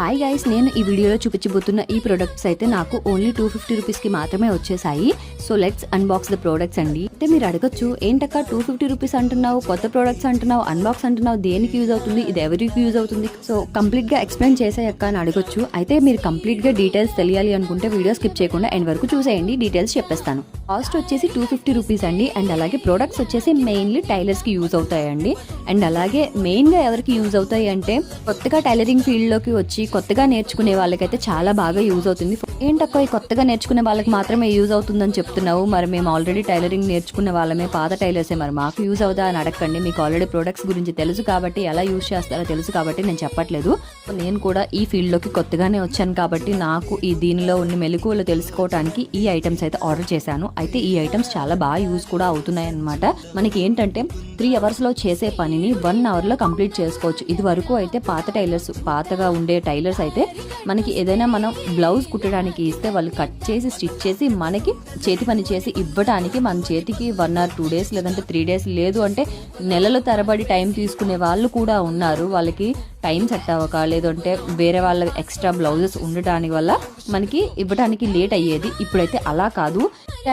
Hi guys నేను ఈ వీడియోలో చూపించబోతున్న ఈ ప్రొడక్ట్స్ అయితే నాకు ఓన్లీ టూ ఫిఫ్టీ రూపీస్కి మాత్రమే వచ్చేసాయి. So let's unbox the products అండి. అయితే మీరు అడగచ్చు ఏంటక్క టూ ఫిఫ్టీ రూపీస్ అంటున్నావు కొత్త ప్రోడక్ట్స్ అంటున్నావు అన్బాక్స్ అంటున్నావు దేనికి యూజ్ అవుతుంది ఇది ఎవరికి యూజ్ అవుతుంది? సో కంప్లీట్గా ఎక్స్ప్లెయిన్ చేసాయక్క అని అడగచ్చు. అయితే మీరు కంప్లీట్గా డీటెయిల్స్ తెలియాలి అనుకుంటే వీడియో స్కిప్ చేయకుండా ఎండ్ వరకు చూసేయండి డీటెయిల్స్ చెప్పేస్తాను. కాస్ట్ వచ్చేసి టూ ఫిఫ్టీ రూపీస్ అండి అండ్ అలాగే ప్రోడక్ట్స్ వచ్చేసి మెయిన్లీ టైలర్స్కి యూజ్ అవుతాయండి. అండ్ అలాగే మెయిన్గా ఎవరికి యూజ్ అవుతాయి అంటే కొత్తగా టైలరింగ్ ఫీల్డ్లోకి వచ్చి కొత్తగా నేర్చుకునే వాళ్ళకైతే చాలా బాగా యూజ్ అవుతుంది. ఏంటక్క ఈ కొత్తగా నేర్చుకునే వాళ్ళకి మాత్రమే యూజ్ అవుతుందని చెప్తున్నావు. మరి మేము ఆల్రెడీ టైలరింగ్ నేర్చుకునే వాళ్ళమే పాత టైలర్సే. మరి మాకు యూజ్ అవుదా అని అడగండి మీకు ఆల్రెడీ ప్రొడక్ట్స్ గురించి తెలుసు కాబట్టి ఎలా యూజ్ చేస్తారో తెలుసు కాబట్టి నేను చెప్పట్లేదు. నేను కూడా ఈ ఫీల్డ్లోకి కొత్తగానే వచ్చాను కాబట్టి నాకు ఈ దీనిలో ఉన్న మెలకువలు తెలుసుకోవడానికి ఈ ఐటమ్స్ అయితే ఆర్డర్ చేశాను. అయితే ఈ ఐటమ్స్ చాలా బాగా యూజ్ కూడా అవుతున్నాయి అనమాట మనకి ఏంటంటే త్రీ అవర్స్లో చేసే పనిని వన్ అవర్లో కంప్లీట్ చేసుకోవచ్చు. ఇది వరకు అయితే పాత టైలర్స్ పాతగా ఉండే టైలర్స్ అయితే మనకి ఏదైనా మనం బ్లౌజ్ కుట్టడానికి ఇస్తే వాళ్ళు కట్ చేసి స్టిచ్ చేసి మనకి చేతి పని చేసి ఇవ్వడానికి మన చేతికి వన్ ఆర్ టూ డేస్ లేదంటే త్రీ డేస్ లేదు అంటే నెలల తరబడి టైం తీసుకునే వాళ్ళు కూడా ఉన్నారు. వాళ్ళకి టైం సెట్ అవ్వక లేదంటే వేరే వాళ్ళ ఎక్స్ట్రా బ్లౌజెస్ ఉండటానికి వల్ల మనకి ఇవ్వడానికి లేట్ అయ్యేది. ఇప్పుడైతే అలా కాదు.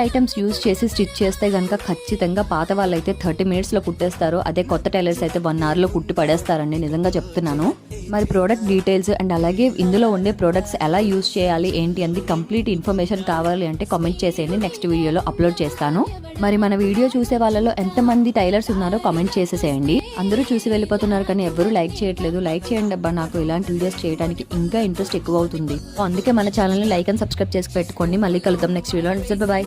ఐటమ్స్ యూజ్ చేసి స్టిచ్ చేస్తే కనుక ఖచ్చితంగా పాత వాళ్ళు అయితే థర్టీ మినిట్స్లో కుట్టేస్తారు. అదే కొత్త టైలర్స్ అయితే వన్ అవర్లో కుట్టి పడేస్తారండి నిజంగా చెప్తున్నాను. మరి ప్రోడక్ట్ డీటెయిల్స్ అండ్ అలాగే ఇందులో ఉండే ప్రోడక్ట్స్ ఎలా యూజ్ చేయాలి ఏంటి అంది కంప్లీట్ ఇన్ఫర్మేషన్ కావాలి అంటే కామెంట్ చేసేయండి. నెక్స్ట్ వీడియోలో అప్లోడ్ చేస్తాను. మరి మన వీడియో చూసే వాళ్ళలో ఎంతమంది టైలర్స్ ఉన్నారో కామెంట్ చేసేసేయండి. అందరూ చూసి వెళ్ళిపోతున్నారు కానీ ఎవరు లైక్ చేయట్లేదు. లైక్ చేయండి అబ్బా నాకు ఇలాంటి వీడియోస్ చేయడానికి ఇంకా ఇంట్రెస్ట్ ఎక్కువ అవుతుంది. సో అందుకే మన ఛానల్ని లైక్ అండ్ సబ్స్క్రైబ్ చేసి పెట్టుకోండి. మళ్ళీ కలుద్దాం నెక్స్ట్ వీడియో బాయ్